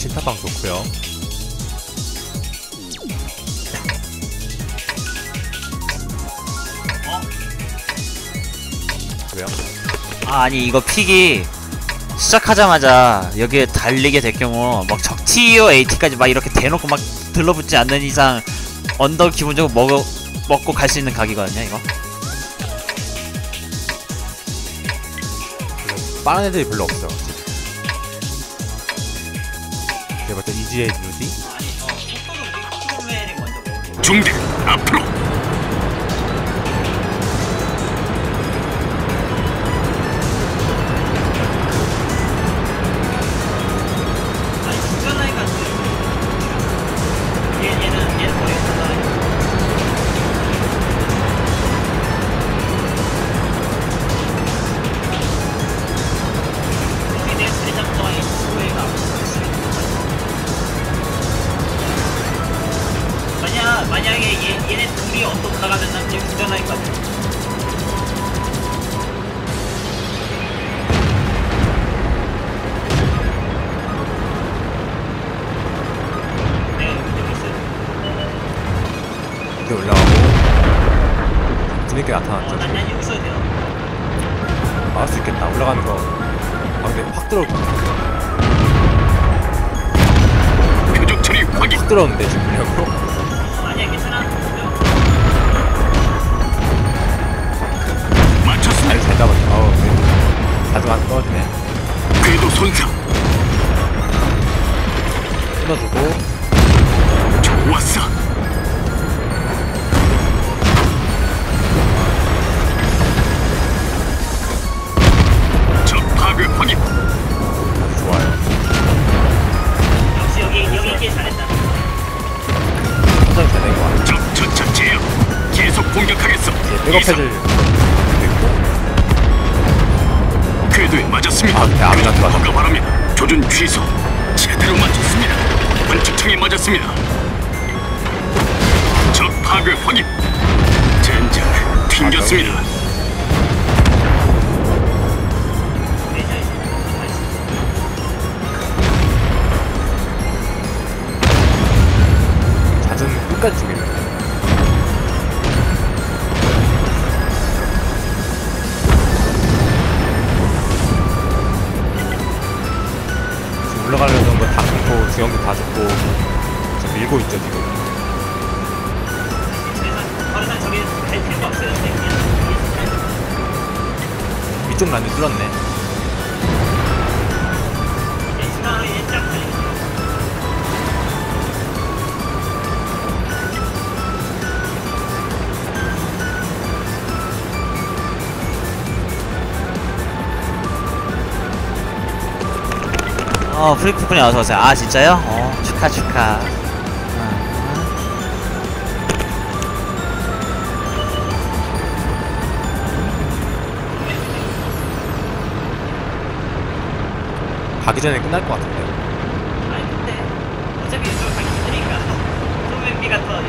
친타방 좋고요. 왜요? 아, 아니 이거 픽이 시작하자마자 여기에 달리게 될 경우 막 적티어 AT까지 막 이렇게 대놓고 막 들러붙지 않는 이상 언덕 기본적으로 먹어, 먹고 갈 수 있는 각이거든요 이거. 빠른 애들이 별로 없어 이지의 루디? 중대 앞으로 얘 얘네 둘이 난 지금 죽잖아일 것 같아. 내가 여기 있어요. 이렇게 올라가고 뒤늦게 어, 나타났죠 돼요. 막을 수 있겠다 올라가면서 방대 확 들어올 것 같아 표적 처리 확인 확 들어오는데 지금 물량으로 아니야 괜찮아. 가져가 떨어지네. 궤도 손상. 끊어주고. 좋았어. 적 파괴 확인. 좋아요. 역시 여기 여기 있길 잘했다. 계속 공격하겠어. 백업해줄 궤도에 맞았습니다. 들어왔다. 허가 바랍니다. 조준 취소. 제대로 맞췄습니다. 관측창에 맞았습니다. 적 파괴 확인. 젠장 튕겼습니다. 잦은 끝까지 죽이 주영도 다 죽고 지금 밀고 있죠 지금. 위쪽 란을 뚫었네 어, 프리쿠폰이 어서오세요. 아, 진짜요? 어, 축하, 축하. 가기 전에 끝날 것 같은데 아니, 근데, 어차피 이쪽으로 가기 힘드니까. 프로맨비가 더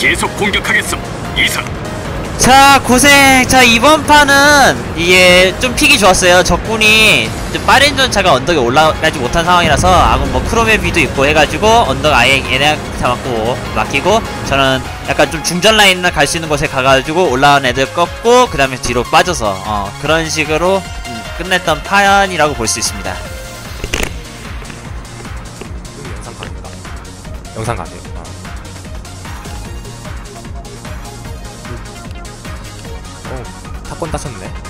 계속 공격하겠어 이상 자 고생. 자 이번 판은 이게 좀 픽이 좋았어요. 적군이 좀 빠른 전차가 언덕에 올라가지 못한 상황이라서 아군 뭐 크롬의 비도 있고 해가지고 언덕 아예 얘네한테 맞고 맡기고 저는 약간 좀 중전 라인을 갈수 있는 곳에 가가지고 올라온 애들 꺾고 그 다음에 뒤로 빠져서 어, 그런 식으로 음, 끝냈던 판이라고 볼 수 있습니다. 영상 가는가 영상 가세요 아. 어 사건 따셨네